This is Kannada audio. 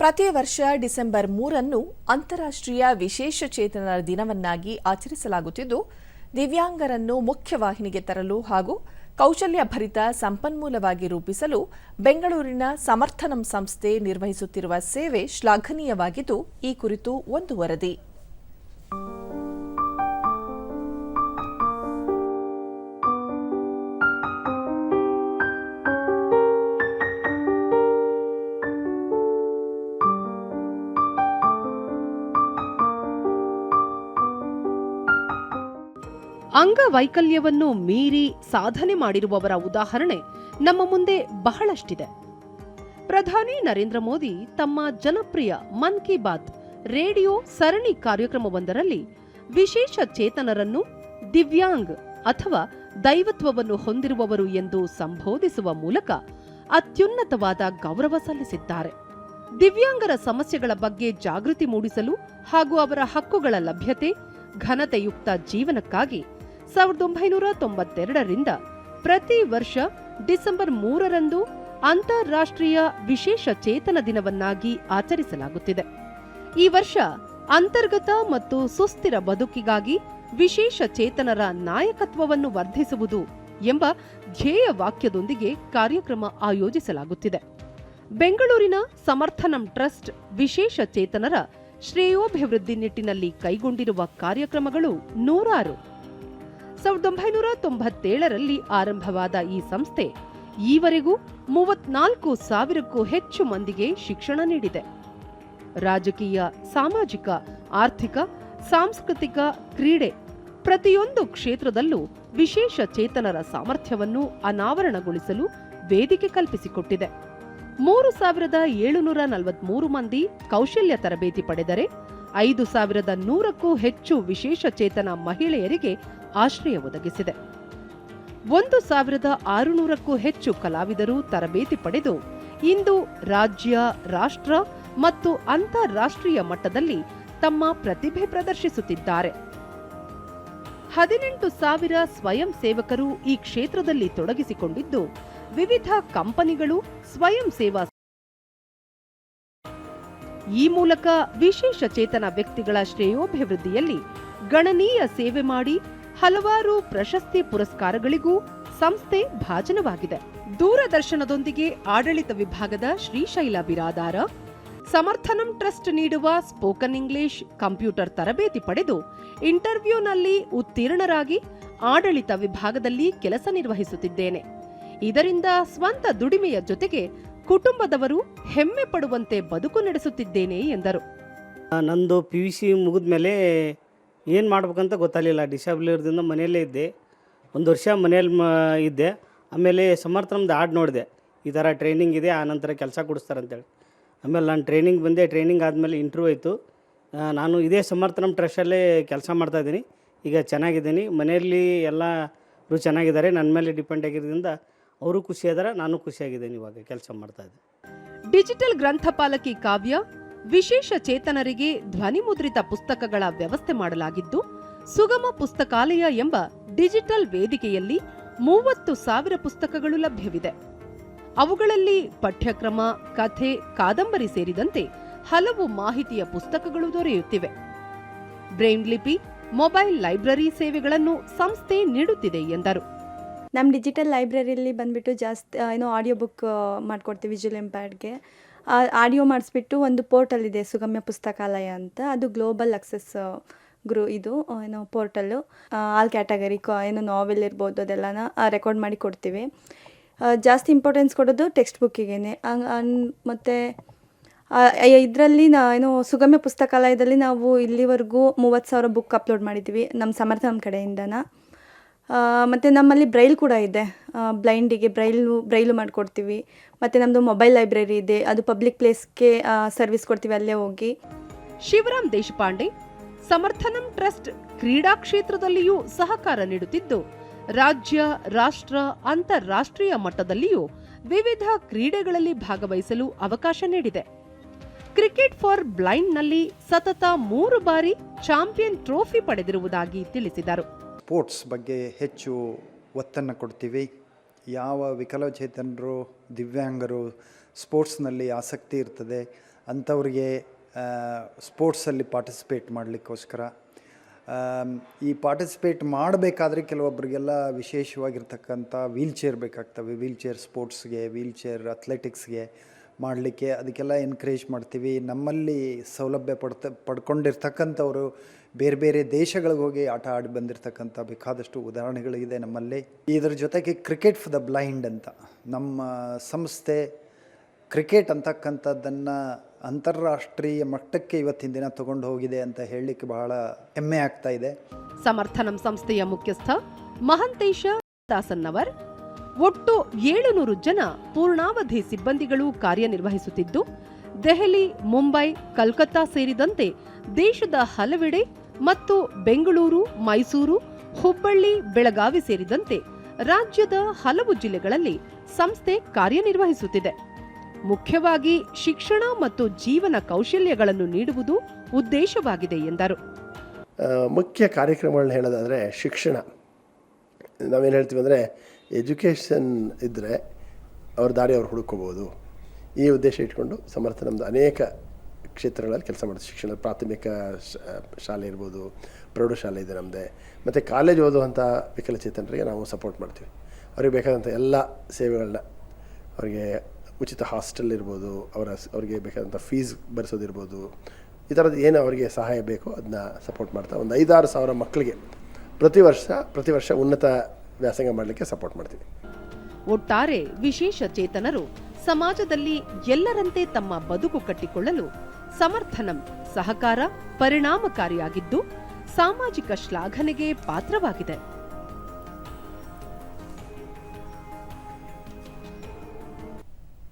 ಪ್ರತಿ ವರ್ಷ ಡಿಸೆಂಬರ್ ಮೂರನ್ನು ಅಂತಾರಾಷ್ಟ್ರೀಯ ವಿಶೇಷ ಚೇತನರ ದಿನವನ್ನಾಗಿ ಆಚರಿಸಲಾಗುತ್ತಿದ್ದು, ದಿವ್ಯಾಂಗರನ್ನು ಮುಖ್ಯವಾಹಿನಿಗೆ ತರಲು ಹಾಗೂ ಕೌಶಲ್ಯಭರಿತ ಸಂಪನ್ಮೂಲವಾಗಿ ರೂಪಿಸಲು ಬೆಂಗಳೂರಿನ ಸಮರ್ಥನಂ ಸಂಸ್ಥೆ ನಿರ್ವಹಿಸುತ್ತಿರುವ ಸೇವೆ ಶ್ಲಾಘನೀಯವಾಗಿದ್ದು, ಈ ಕುರಿತು ಒಂದು ವರದಿ. ಅಂಗವೈಕಲ್ಯವನ್ನು ಮೀರಿ ಸಾಧನೆ ಮಾಡಿರುವವರ ಉದಾಹರಣೆ ನಮ್ಮ ಮುಂದೆ ಬಹಳಷ್ಟಿದೆ. ಪ್ರಧಾನಿ ನರೇಂದ್ರ ಮೋದಿ ತಮ್ಮ ಜನಪ್ರಿಯ ಮನ್ ಕಿ ಬಾತ್ ರೇಡಿಯೋ ಸರಣಿ ಕಾರ್ಯಕ್ರಮವೊಂದರಲ್ಲಿ ವಿಶೇಷ ಚೇತನರನ್ನು ದಿವ್ಯಾಂಗ್ ಅಥವಾ ದೈವತ್ವವನ್ನು ಹೊಂದಿರುವವರು ಎಂದು ಸಂಬೋಧಿಸುವ ಮೂಲಕ ಅತ್ಯುನ್ನತವಾದ ಗೌರವ ಸಲ್ಲಿಸಿದ್ದಾರೆ. ದಿವ್ಯಾಂಗರ ಸಮಸ್ಯೆಗಳ ಬಗ್ಗೆ ಜಾಗೃತಿ ಮೂಡಿಸಲು ಹಾಗೂ ಅವರ ಹಕ್ಕುಗಳ ಲಭ್ಯತೆ, ಘನತೆಯುಕ್ತ ಜೀವನಕ್ಕಾಗಿ ಸಾವಿರದ ಒಂಬೈನೂರ ತೊಂಬತ್ತೆರಡರಿಂದ ಪ್ರತಿ ವರ್ಷ ಡಿಸೆಂಬರ್ ಮೂರರಂದು ಅಂತಾರಾಷ್ಟ್ರೀಯ ವಿಶೇಷ ಚೇತನ ದಿನವನ್ನಾಗಿ ಆಚರಿಸಲಾಗುತ್ತಿದೆ. ಈ ವರ್ಷ ಅಂತರ್ಗತ ಮತ್ತು ಸುಸ್ಥಿರ ಬದುಕಿಗಾಗಿ ವಿಶೇಷ ಚೇತನರ ನಾಯಕತ್ವವನ್ನು ವರ್ಧಿಸುವುದು ಎಂಬ ಧ್ಯೇಯ ವಾಕ್ಯದೊಂದಿಗೆ ಕಾರ್ಯಕ್ರಮ ಆಯೋಜಿಸಲಾಗುತ್ತಿದೆ. ಬೆಂಗಳೂರಿನ ಸಮರ್ಥನಂ ಟ್ರಸ್ಟ್ ವಿಶೇಷ ಚೇತನರ ಶ್ರೇಯೋಭಿವೃದ್ಧಿ ನಿಟ್ಟಿನಲ್ಲಿ ಕೈಗೊಂಡಿರುವ ಕಾರ್ಯಕ್ರಮಗಳು ನೂರಾರು. ಸಾವಿರದ ಒಂಬೈನೂರ ತೊಂಬತ್ತೇಳರಲ್ಲಿ ಆರಂಭವಾದ ಈ ಸಂಸ್ಥೆ ಈವರೆಗೂ ಮೂವತ್ನಾಲ್ಕು ಸಾವಿರಕ್ಕೂ ಹೆಚ್ಚು ಮಂದಿಗೆ ಶಿಕ್ಷಣ ನೀಡಿದೆ. ರಾಜಕೀಯ, ಸಾಮಾಜಿಕ, ಆರ್ಥಿಕ, ಸಾಂಸ್ಕೃತಿಕ ಕ್ರೀಡೆ ಪ್ರತಿಯೊಂದು ಕ್ಷೇತ್ರದಲ್ಲೂ ವಿಶೇಷ ಚೇತನರ ಸಾಮರ್ಥ್ಯವನ್ನು ಅನಾವರಣಗೊಳಿಸಲು ವೇದಿಕೆ ಕಲ್ಪಿಸಿಕೊಟ್ಟಿದೆ. ಮೂರು ಸಾವಿರದ ಏಳುನೂರ ನಲವತ್ಮೂರು ಮಂದಿ ಕೌಶಲ್ಯ ತರಬೇತಿ ಪಡೆದರೆ ಐದು ಸಾವಿರದ ನೂರಕ್ಕೂ ಹೆಚ್ಚು ವಿಶೇಷ ಚೇತನ ಮಹಿಳೆಯರಿಗೆ ಆಶ್ರಯ ಒದಗಿಸಿದೆ. ಒಂದು ಸಾವಿರದ ಆರುನೂರಕ್ಕೂ ಹೆಚ್ಚು ಕಲಾವಿದರು ತರಬೇತಿ ಪಡೆದು ಇಂದು ರಾಜ್ಯ, ರಾಷ್ಟ್ರ ಮತ್ತು ಅಂತಾರಾಷ್ಟ್ರೀಯ ಮಟ್ಟದಲ್ಲಿ ತಮ್ಮ ಪ್ರತಿಭೆ ಪ್ರದರ್ಶಿಸುತ್ತಿದ್ದಾರೆ. ಹದಿನೆಂಟು ಸಾವಿರ ಸ್ವಯಂ ಸೇವಕರು ಈ ಕ್ಷೇತ್ರದಲ್ಲಿ ತೊಡಗಿಸಿಕೊಂಡಿದ್ದು, ವಿವಿಧ ಕಂಪನಿಗಳು ಸ್ವಯಂ ಸೇವಾ ಈ ಮೂಲಕ ವಿಶೇಷ ಚೇತನ ವ್ಯಕ್ತಿಗಳ ಶ್ರೇಯೋಭಿವೃದ್ಧಿಯಲ್ಲಿ ಗಣನೀಯ ಸೇವೆ ಮಾಡಿ ಹಲವಾರು ಪ್ರಶಸ್ತಿ ಪುರಸ್ಕಾರಗಳಿಗೂ ಸಂಸ್ಥೆ ಭಾಜನವಾಗಿದೆ. ದೂರದರ್ಶನದೊಂದಿಗೆ ಆಡಳಿತ ವಿಭಾಗದ ಶ್ರೀಶೈಲ ಬಿರಾದಾರ, ಸಮರ್ಥನಂ ಟ್ರಸ್ಟ್ ನೀಡುವ ಸ್ಪೋಕನ್ ಇಂಗ್ಲಿಷ್ ಕಂಪ್ಯೂಟರ್ ತರಬೇತಿ ಪಡೆದು ಇಂಟರ್ವ್ಯೂನಲ್ಲಿ ಉತ್ತೀರ್ಣರಾಗಿ ಆಡಳಿತ ವಿಭಾಗದಲ್ಲಿ ಕೆಲಸ ನಿರ್ವಹಿಸುತ್ತಿದ್ದೇನೆ. ಇದರಿಂದ ಸ್ವಂತ ದುಡಿಮೆಯ ಜೊತೆಗೆ ಕುಟುಂಬದವರು ಹೆಮ್ಮೆ ಪಡುವಂತೆ ಬದುಕು ನಡೆಸುತ್ತಿದ್ದೇನೆ ಎಂದರು. ನಂದು ಪಿ ಯು ಸಿ ಮುಗಿದ ಮೇಲೆ ಏನು ಮಾಡ್ಬೇಕಂತ ಗೊತ್ತಾಗಲಿಲ್ಲ. ಡಿಸೇಬಲ್ದಿಂದ ಮನೆಯಲ್ಲೇ ಇದ್ದೆ. ಒಂದು ವರ್ಷ ಮನೆಯಲ್ಲಿ ಮ, ಇದ್ದೆ. ಆಮೇಲೆ ಸಮರ್ಥನಮ್ದು ಆಡ್ ನೋಡಿದೆ. ಈ ಥರ ಟ್ರೈನಿಂಗ್ ಇದೆ, ಆ ನಂತರ ಕೆಲಸ ಕೊಡಿಸ್ತಾರೆ ಅಂತೇಳಿ ಆಮೇಲೆ ನಾನು ಟ್ರೈನಿಂಗ್ ಬಂದೆ. ಟ್ರೈನಿಂಗ್ ಆದಮೇಲೆ ಇಂಟರ್ವ್ಯೂ ಆಯಿತು. ನಾನು ಇದೇ ಸಮರ್ಥನಮ್ ಟ್ರಸ್ಟಲ್ಲೇ ಕೆಲಸ ಮಾಡ್ತಾಯಿದ್ದೀನಿ ಈಗ ಚೆನ್ನಾಗಿದ್ದೀನಿ. ಮನೆಯಲ್ಲಿ ಎಲ್ಲರೂ ಚೆನ್ನಾಗಿದ್ದಾರೆ. ನನ್ನ ಮೇಲೆ ಡಿಪೆಂಡ್ ಆಗಿರೋದ್ರಿಂದ ಅವರು ಖುಷಿಯಾದಾರೆ ನಾನು ಖುಷಿಯಾಗಿದ್ದೀನಿ ಇವಾಗ ಕೆಲಸ ಮಾಡ್ತಾಯಿದ್ದೆ ಡಿಜಿಟಲ್ ಗ್ರಂಥಪಾಲಕಿ ಕಾವ್ಯ ವಿಶೇಷ ಚೇತನರಿಗೆ ಧ್ವನಿಮುದ್ರಿತ ಪುಸ್ತಕಗಳ ವ್ಯವಸ್ಥೆ ಮಾಡಲಾಗಿದ್ದು, ಸುಗಮ ಪುಸ್ತಕಾಲಯ ಎಂಬ ಡಿಜಿಟಲ್ ವೇದಿಕೆಯಲ್ಲಿ ಮೂವತ್ತು ಸಾವಿರ ಪುಸ್ತಕಗಳು ಲಭ್ಯವಿದೆ. ಅವುಗಳಲ್ಲಿ ಪಠ್ಯಕ್ರಮ, ಕಥೆ, ಕಾದಂಬರಿ ಸೇರಿದಂತೆ ಹಲವು ಮಾಹಿತಿಯ ಪುಸ್ತಕಗಳು ದೊರೆಯುತ್ತಿವೆ. ಬ್ರೈನ್ ಲಿಪಿ, ಮೊಬೈಲ್ ಲೈಬ್ರರಿ ಸೇವೆಗಳನ್ನು ಸಂಸ್ಥೆ ನೀಡುತ್ತಿದೆ ಎಂದರು. ನಮ್ಮ ಡಿಜಿಟಲ್ ಲೈಬ್ರರಿಯಲ್ಲಿ ಬಂದ್ಬಿಟ್ಟು ಜಾಸ್ತಿ ಏನೋ ಆಡಿಯೋ ಬುಕ್ ಮಾಡಿಕೊಡ್ತೀವಿ, ವಿಜುವಲ್ ಎಂಪ್ಯಾರ್ಡ್ಗೆ ಆಡಿಯೋ ಮಾಡಿಸ್ಬಿಟ್ಟು ಒಂದು ಪೋರ್ಟಲ್ ಇದೆ, ಸುಗಮ್ಯ ಪುಸ್ತಕಾಲಯ ಅಂತ. ಅದು ಗ್ಲೋಬಲ್ ಅಕ್ಸೆಸ್ ಗ್ರೂ, ಇದು ಏನು ಪೋರ್ಟಲ್ಲು ಆಲ್ ಕ್ಯಾಟಗರಿ ಕ, ಏನೋ ನಾವೆಲ್ ಇರ್ಬೋದು, ಅದೆಲ್ಲನ ರೆಕಾರ್ಡ್ ಮಾಡಿ ಕೊಡ್ತೀವಿ. ಜಾಸ್ತಿ ಇಂಪಾರ್ಟೆನ್ಸ್ ಕೊಡೋದು ಟೆಕ್ಸ್ಟ್ ಬುಕ್ಕಿಗೆ ಮತ್ತು ಇದರಲ್ಲಿ ನಾ, ಏನು ಸುಗಮ್ಯ ಪುಸ್ತಕಾಲಯದಲ್ಲಿ ನಾವು ಇಲ್ಲಿವರೆಗೂ ಮೂವತ್ತು ಸಾವಿರ ಬುಕ್ ಅಪ್ಲೋಡ್ ಮಾಡಿದ್ದೀವಿ, ನಮ್ಮ ಸಮರ್ಥನ ಕಡೆಯಿಂದನ. ಮತ್ತು ನಮ್ಮಲ್ಲಿ ಬ್ರೈಲ್ ಕೂಡ ಇದೆ. ಬ್ಲೈಂಡಿಗೆ ಬ್ರೈಲು ಬ್ರೈಲು ಮಾಡಿಕೊಡ್ತೀವಿ. ಮತ್ತು ನಮ್ಮದು ಮೊಬೈಲ್ ಲೈಬ್ರರಿ ಇದೆ. ಅದು ಪಬ್ಲಿಕ್ ಪ್ಲೇಸ್ಗೆ ಸರ್ವಿಸ್ ಕೊಡ್ತೀವಿ, ಅಲ್ಲೇ ಹೋಗಿ. ಶಿವರಾಮ್ ದೇಶಪಾಂಡೆ, ಸಮರ್ಥನಂ ಟ್ರಸ್ಟ್ ಕ್ರೀಡಾ ಕ್ಷೇತ್ರದಲ್ಲಿಯೂ ಸಹಕಾರ ನೀಡುತ್ತಿದ್ದು, ರಾಜ್ಯ, ರಾಷ್ಟ್ರ, ಅಂತಾರಾಷ್ಟ್ರೀಯ ಮಟ್ಟದಲ್ಲಿಯೂ ವಿವಿಧ ಕ್ರೀಡೆಗಳಲ್ಲಿ ಭಾಗವಹಿಸಲು ಅವಕಾಶ ನೀಡಿದೆ. ಕ್ರಿಕೆಟ್ ಫಾರ್ ಬ್ಲೈಂಡ್ನಲ್ಲಿ ಸತತ ಮೂರು ಬಾರಿ ಚಾಂಪಿಯನ್ ಟ್ರೋಫಿ ಪಡೆದಿರುವುದಾಗಿ ತಿಳಿಸಿದರು. ಸ್ಪೋರ್ಟ್ಸ್ ಬಗ್ಗೆ ಹೆಚ್ಚು ಒತ್ತನ್ನು ಕೊಡ್ತೀವಿ. ಯಾವ ವಿಕಲಚೇತನರು, ದಿವ್ಯಾಂಗರು ಸ್ಪೋರ್ಟ್ಸ್ನಲ್ಲಿ ಆಸಕ್ತಿ ಇರ್ತದೆ, ಅಂಥವ್ರಿಗೆ ಸ್ಪೋರ್ಟ್ಸಲ್ಲಿ ಪಾರ್ಟಿಸಿಪೇಟ್ ಮಾಡಲಿಕ್ಕೋಸ್ಕರ. ಈ ಪಾರ್ಟಿಸಿಪೇಟ್ ಮಾಡಬೇಕಾದ್ರೆ ಕೆಲವೊಬ್ಬರಿಗೆಲ್ಲ ವಿಶೇಷವಾಗಿರ್ತಕ್ಕಂಥ ವೀಲ್ ಚೇರ್ ಬೇಕಾಗ್ತವೆ. ವೀಲ್ ಚೇರ್ ಸ್ಪೋರ್ಟ್ಸ್ಗೆ ವೀಲ್ ಚೇರ್ ಅಥ್ಲೆಟಿಕ್ಸ್ಗೆ ಮಾಡಲಿಕ್ಕೆ ಅದಕ್ಕೆಲ್ಲ ಎನ್ಕರೇಜ್ ಮಾಡ್ತೀವಿ. ನಮ್ಮಲ್ಲಿ ಸೌಲಭ್ಯ ಪಡ್ತ, ಪಡ್ಕೊಂಡಿರ್ತಕ್ಕಂಥವರು ಬೇರೆ ಬೇರೆ ದೇಶಗಳಿಗೆ ಹೋಗಿ ಆಟ ಆಡಿ ಬಂದಿರತಕ್ಕಂಥ ಬೇಕಾದಷ್ಟು ಉದಾಹರಣೆಗಳಿದೆ ನಮ್ಮಲ್ಲಿ. ಇದರ ಜೊತೆಗೆ ಕ್ರಿಕೆಟ್ ಫಾರ್ ದ ಬ್ಲೈಂಡ್ ಅಂತ. ನಮ್ಮ ಸಂಸ್ಥೆ ಕ್ರಿಕೆಟ್ ಅಂತಕ್ಕಂಥದ್ದನ್ನು ಅಂತಾರಾಷ್ಟ್ರೀಯ ಮಟ್ಟಕ್ಕೆ ಇವತ್ತಿನ ದಿನ ತಗೊಂಡು ಹೋಗಿದೆ ಅಂತ ಹೇಳಲಿಕ್ಕೆ ಬಹಳ ಹೆಮ್ಮೆ ಆಗ್ತಾ ಇದೆ. ಸಮರ್ಥನಂ ಸಂಸ್ಥೆಯ ಮುಖ್ಯಸ್ಥ ಮಹಂತೇಶ ದಾಸನ್ನವರ್ ಒಟ್ಟು ಏಳುನೂರು ಜನ ಪೂರ್ಣಾವಧಿ ಸಿಬ್ಬಂದಿಗಳು ಕಾರ್ಯನಿರ್ವಹಿಸುತ್ತಿದ್ದು, ದೆಹಲಿ, ಮುಂಬೈ, ಕಲ್ಕತ್ತಾ ಸೇರಿದಂತೆ ದೇಶದ ಹಲವೆಡೆ ಮತ್ತು ಬೆಂಗಳೂರು, ಮೈಸೂರು, ಹುಬ್ಬಳ್ಳಿ, ಬೆಳಗಾವಿ ಸೇರಿದಂತೆ ರಾಜ್ಯದ ಹಲವು ಜಿಲ್ಲೆಗಳಲ್ಲಿ ಸಂಸ್ಥೆ ಕಾರ್ಯನಿರ್ವಹಿಸುತ್ತಿದೆ. ಮುಖ್ಯವಾಗಿ ಶಿಕ್ಷಣ ಮತ್ತು ಜೀವನ ಕೌಶಲ್ಯಗಳನ್ನು ನೀಡುವುದು ಉದ್ದೇಶವಾಗಿದೆ ಎಂದರು. ಮುಖ್ಯ ಕಾರ್ಯಕ್ರಮಗಳನ್ನ ಹೇಳೋದಾದರೆ ಶಿಕ್ಷಣ. ನಾವೇನು ಹೇಳ್ತೀವಿ ಅಂದರೆ ಎಜುಕೇಷನ್ ಇದ್ದರೆ ಅವ್ರ ದಾರಿ ಅವ್ರು ಹುಡುಕೋಬೋದು ಈ ಉದ್ದೇಶ ಇಟ್ಕೊಂಡು ಸಮರ್ಥ ನಮ್ಮದು ಅನೇಕ ಕ್ಷೇತ್ರಗಳಲ್ಲಿ ಕೆಲಸ ಮಾಡ್ತೀವಿ. ಶಿಕ್ಷಣ, ಪ್ರಾಥಮಿಕ ಶಾಲೆ ಇರ್ಬೋದು, ಪ್ರೌಢಶಾಲೆ ಇದೆ ನಮ್ಮದೇ ಮತ್ತು ಕಾಲೇಜ್ ಓದುವಂಥ ವಿಕಲಚೇತನರಿಗೆ ನಾವು ಸಪೋರ್ಟ್ ಮಾಡ್ತೀವಿ. ಅವ್ರಿಗೆ ಬೇಕಾದಂಥ ಎಲ್ಲ ಸೇವೆಗಳನ್ನ ಅವರಿಗೆ ಉಚಿತ ಹಾಸ್ಟೆಲ್ ಇರ್ಬೋದು, ಅವರ ಅವರಿಗೆ ಬೇಕಾದಂಥ ಫೀಸ್ ಭರಿಸೋದಿರ್ಬೋದು, ಈ ಥರದ್ದು ಏನು ಅವರಿಗೆ ಸಹಾಯ ಬೇಕೋ ಅದನ್ನ ಸಪೋರ್ಟ್ ಮಾಡ್ತಾ ಒಂದು ಐದಾರು ಸಾವಿರ ಮಕ್ಕಳಿಗೆ ಪ್ರತಿ ವರ್ಷ ಪ್ರತಿ ವರ್ಷ ಉನ್ನತ ವ್ಯಾಸಂಗ ಮಾಡಲಿಕ್ಕೆ ಸಪೋರ್ಟ್ ಮಾಡ್ತೀನಿ ಒಟ್ಟಾರೆ ವಿಶೇಷ ಚೇತನರು ಸಮಾಜದಲ್ಲಿ ಎಲ್ಲರಂತೆ ತಮ್ಮ ಬದುಕು ಕಟ್ಟಿಕೊಳ್ಳಲು ಸಮರ್ಥನಂ, ಸಹಕಾರ, ಪರಿಣಾಮಕಾರಿಯಾಗಿದ್ದು ಸಾಮಾಜಿಕ ಶ್ಲಾಘನೆಗೆ ಪಾತ್ರವಾಗಿದೆ.